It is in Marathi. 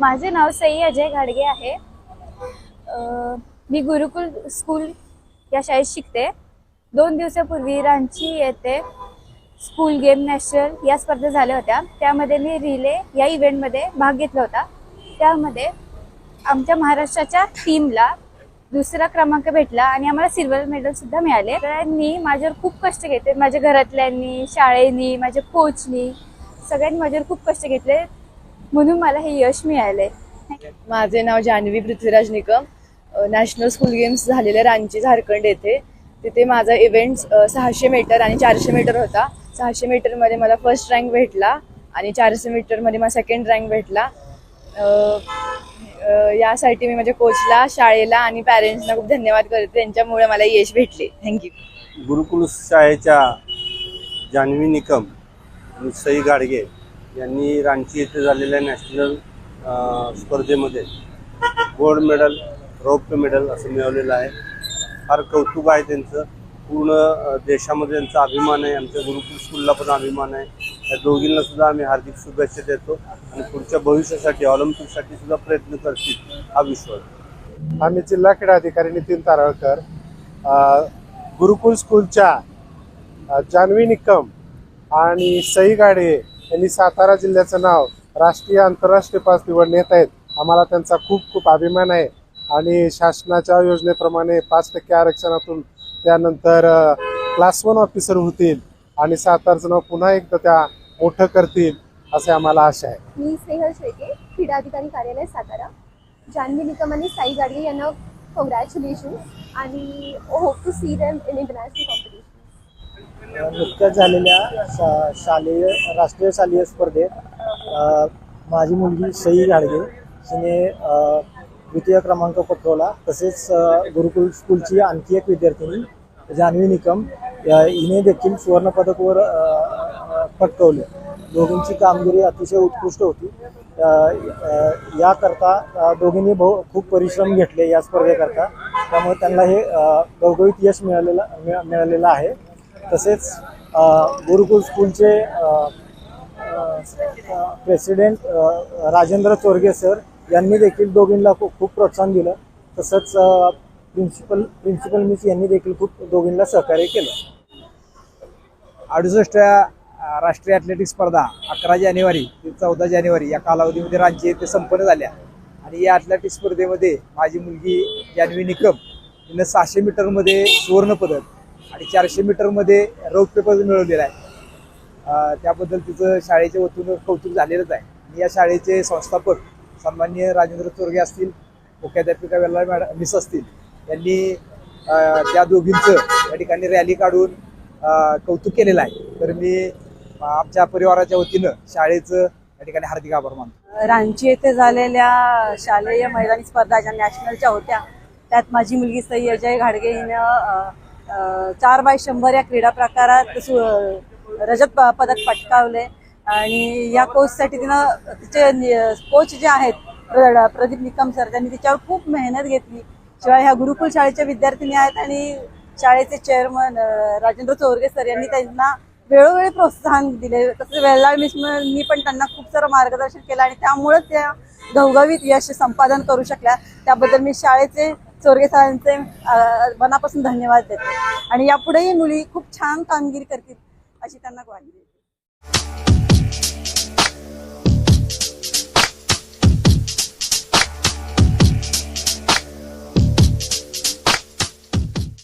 माझे नाव सई अजय घाडगे आहे. मी गुरुकुल स्कूल या शाळेत शिकते. दोन दिवसापूर्वी रांची येथे स्कूल गेम नॅशनल या स्पर्धा झाल्या होत्या. त्यामध्ये मी रिले या इव्हेंटमध्ये भाग घेतला होता. त्यामध्ये आमच्या महाराष्ट्राच्या टीमला दुसरा क्रमांक भेटला आणि आम्हाला सिल्वर मेडलसुद्धा मिळाले. मिळाले सगळ्यांनी माझ्यावर खूप कष्ट घेतले. माझ्या घरातल्यांनी शाळेनी माझ्या कोचनी सगळ्यांनी माझ्यावर खूप कष्ट घेतले. म्हणून मला हे यश मिळाले माझे नाव Janhavi Prithviraj Nikam. National school games झालेले रांची झारखंड येथे. तिथे माझा इव्हेंट सहाशे मीटर आणि चारशे मीटर होता. सहाशे मीटरमध्ये मला फर्स्ट रँक भेटला आणि चारशे मीटरमध्ये मला सेकंड रँक भेटला. यासाठी मी माझ्या कोचला शाळेला आणि पॅरेंट्सना खूप धन्यवाद करते. त्यांच्यामुळे मला यश भेटले. थँक्यू गुरुकुल शाळेच्या जान्हवी निकम सई गाडगे. यांनी रांची येथे झालेल्या नॅशनल स्पर्धेमध्ये गोल्ड मेडल रौप्य मेडल असं मिळवलेलं आहे. फार कौतुक आहे त्यांचं. पूर्ण देशामध्ये त्यांचा अभिमान आहे. आमच्या गुरुकुल स्कूलला पण अभिमान आहे. या दोघींना सुद्धा आम्ही हार्दिक शुभेच्छा देतो आणि पुढच्या भविष्यासाठी ऑलिम्पिकसाठी सुद्धा प्रयत्न करतील हा विश्वास. आम्ही जिल्हा क्रीडा अधिकारी नितीन तारळकर गुरुकुल स्कूलच्या जान्हवी निकम आणि सई गाडे यांनी सातारा जिल्ह्याचं नाव राष्ट्रीय आंतरराष्ट्रीय पातळीवर नेत आहेत. आम्हाला त्यांचा खूप खूप अभिमान आहे. आणि शासनाच्या योजनेप्रमाणे पाच टक्के आरक्षणातून त्यानंतर क्लास वन ऑफिसर होतील आणि सातारचं नाव पुन्हा एकदा त्या मोठं करतील असे आम्हाला आशा आहे. मी स्नेहल शेळके क्रीडा अधिकारी कार्यालय सातारा. जान्हवी निकम आणि साई गाडगे यांना कॉंग्रॅच्युलेशन आणि hope to see them in international competition नुकत्याच झालेल्या शा शालेय राष्ट्रीय शालेय स्पर्धेत माझी मुलगी सई गाडगे तिने द्वितीय क्रमांक पटकवला. तसेच गुरुकुल स्कूलची आणखी एक विद्यार्थिनी जान्हवी निकम या- हिने देखील सुवर्णपदकवर पटकवले. दोघींची कामगिरी अतिशय उत्कृष्ट होती. याकरता दोघींनी बहु खूप परिश्रम घेतले या स्पर्धेकरता. त्यामुळे त्यांना हे गवगवीत यश मिळालेलं मिळा- मिळालेलं आहे. तसेच गुरुकुल स्कूलचे प्रेसिडेंट राजेंद्र चोरगे सर यांनी देखील दोघींना खूप खूप प्रोत्साहन दिलं. तसंच प्रिन्सिपल प्रिन्सिपल मिस यांनी देखील खूप दोघींना सहकार्य केलं. अडुसष्टव्या राष्ट्रीय ॲथलेटिक्स स्पर्धा अकरा जानेवारी ते चौदा जानेवारी या कालावधीमध्ये राज्य येथे संपन्न झाल्या. आणि या ॲथलेटिक्स स्पर्धेमध्ये माझी मुलगी जान्हवी निकम हिनं सहाशे मीटरमध्ये सुवर्णपदक आणि चारशे मीटरमध्ये रौप्य पदक मिळवलेलं आहे. त्याबद्दल तिचं शाळेच्या वतीनं कौतुक झालेलंच आहे. मी या शाळेचे संस्थापक सन्मान्य राजेंद्र चोरगे असतील मुख्याध्यापिका वेल्ला मॅडम मिस असतील यांनी त्या दोघींचं या ठिकाणी रॅली काढून कौतुक केलेलं आहे. तर मी आमच्या परिवाराच्या वतीनं शाळेचं या ठिकाणी हार्दिक आभार मानतो. रांची येथे झालेल्या शालेय मैदानी स्पर्धा ज्या नॅशनलच्या होत्या त्यात माझी मुलगी सई अजय घाडगे हिनं चार बाय शंभर या क्रीडा प्रकारात सु- रजत प- पदक पटकावले. आणि या कोचसाठी तिनं तिचे कोच जे आहेत प्र- प्रदीप निकम सर त्यांनी तिच्यावर खूप मेहनत घेतली. शिवाय ह्या गुरुकुल शाळेच्या विद्यार्थिनी आहेत आणि शाळेचे चेअरमन राजेंद्र चोरगे सर यांनी त्यांना वेळोवेळी प्रोत्साहन दिले. तसंच वेल्लाळ मिसनी पण त्यांना खूप सारं मार्गदर्शन केलं आणि त्यामुळेच त्या घवघवीत यश संपादन करू शकल्या. त्याबद्दल मी शाळेचे चोरगे सरांचे मनापासून धन्यवाद देते. आणि यापुढेही मुली खूप छान कामगिरी करतील अशी त्यांना ग्वाही देते.